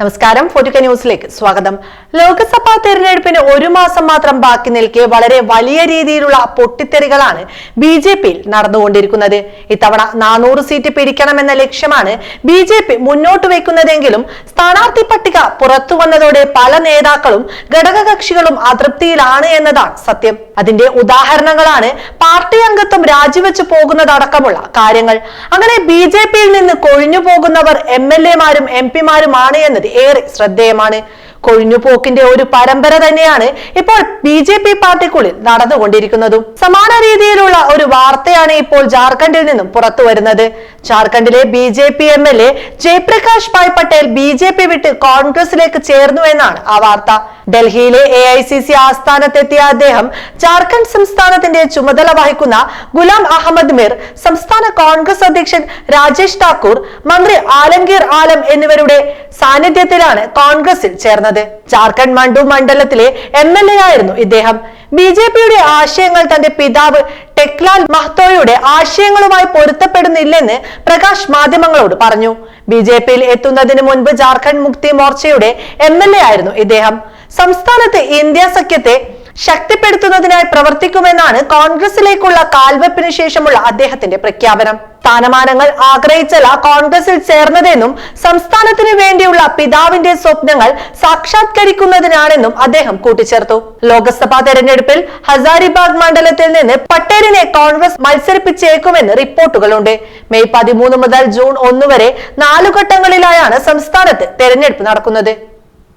നമസ്കാരം. ഫോർട്ടിക്ക ന്യൂസിലേക്ക് സ്വാഗതം. ലോക്സഭാ തെരഞ്ഞെടുപ്പിന് ഒരു മാസം മാത്രം ബാക്കി നിൽക്കെ വളരെ വലിയ രീതിയിലുള്ള പൊട്ടിത്തെറികളാണ് ബി ജെ പിയിൽ നടന്നുകൊണ്ടിരിക്കുന്നത്. ഇത്തവണ നാനൂറ് സീറ്റ് പിടിക്കണമെന്ന ലക്ഷ്യമാണ് ബി ജെ പി മുന്നോട്ട് വെക്കുന്നതെങ്കിലും സ്ഥാനാർത്ഥി പട്ടിക പുറത്തു വന്നതോടെ പല നേതാക്കളും ഘടകകക്ഷികളും അതൃപ്തിയിലാണ് എന്നതാണ് സത്യം. അതിന്റെ ഉദാഹരണങ്ങളാണ് പാർട്ടി അംഗത്വം രാജിവെച്ച് പോകുന്നതടക്കമുള്ള കാര്യങ്ങൾ. അങ്ങനെ ബി ജെ പിയിൽ നിന്ന് കൊഴിഞ്ഞു പോകുന്നവർ എം എൽ എമാരും എം പിമാരുമാണ് എന്നത് ഏറെ ശ്രദ്ധേയമാണ്. കൊഴിഞ്ഞുപോക്കിന്റെ ഒരു പരമ്പര തന്നെയാണ് ഇപ്പോൾ ബി ജെ പി പാർട്ടിക്കുള്ളിൽ നടന്നുകൊണ്ടിരിക്കുന്നതും. സമാന രീതിയിലുള്ള ഒരു വാർത്തയാണ് ഇപ്പോൾ ജാർഖണ്ഡിൽ നിന്നും പുറത്തു വരുന്നത് ജാർഖണ്ഡിലെ B J P M L A Jayaprakash Bhai Patel B J P വിട്ട് കോൺഗ്രസിലേക്ക് ചേർന്നു എന്നാണ് ആ വാർത്ത. ഡൽഹിയിലെ എ ഐ സി സി ആസ്ഥാനത്തെത്തിയ അദ്ദേഹം ജാർഖണ്ഡ് സംസ്ഥാനത്തിന്റെ ചുമതല വഹിക്കുന്ന ഗുലാം അഹമ്മദ് മിർ സംസ്ഥാന കോൺഗ്രസ് അധ്യക്ഷൻ രാജേഷ് താക്കൂർ മന്ത്രി ആലംഗീർ ആലം എന്നിവരുടെ സാന്നിധ്യത്തിലാണ് കോൺഗ്രസിൽ ചേർന്നത്. ജാർഖണ്ഡ് മണ്ഡു മണ്ഡലത്തിലെ എം എൽ എ ആയിരുന്നു ഇദ്ദേഹം. ബി ജെ പിയുടെ ആശയങ്ങൾ തന്റെ പിതാവ് ടെക്ലാൽ മഹ്തോയുടെ ആശയങ്ങളുമായി പൊരുത്തപ്പെടുന്നില്ലെന്ന് പ്രകാശ് മാധ്യമങ്ങളോട് പറഞ്ഞു. ബി ജെ പിയിൽ എത്തുന്നതിന് മുൻപ് Jharkhand Mukti മോർച്ചയുടെ M L A ആയിരുന്നു ഇദ്ദേഹം. സംസ്ഥാനത്ത് ഇന്ത്യ സഖ്യത്തെ ശക്തിപ്പെടുത്തുന്നതിനായി പ്രവർത്തിക്കുമെന്നാണ് കോൺഗ്രസിലേക്കുള്ള കാൽവെപ്പിന് ശേഷമുള്ള അദ്ദേഹത്തിന്റെ പ്രഖ്യാപനം. സ്ഥാനമാനങ്ങൾ ആഗ്രഹിച്ചല്ല കോൺഗ്രസിൽ ചേർന്നതെന്നും സംസ്ഥാനത്തിന് വേണ്ടിയുള്ള പിതാവിന്റെ സ്വപ്നങ്ങൾ സാക്ഷാത്കരിക്കുന്നതിനാണെന്നും അദ്ദേഹം കൂട്ടിച്ചേർത്തു. ലോക്സഭാ തെരഞ്ഞെടുപ്പിൽ ഹസാരിബാഗ് മണ്ഡലത്തിൽ നിന്ന് പട്ടേലിനെ കോൺഗ്രസ് മത്സരിപ്പിച്ചേക്കുമെന്ന് റിപ്പോർട്ടുകളുണ്ട്. മെയ് പതിമൂന്ന് മുതൽ ജൂൺ ഒന്ന് വരെ നാലു ഘട്ടങ്ങളിലായാണ് സംസ്ഥാനത്ത് തെരഞ്ഞെടുപ്പ് നടക്കുന്നത്.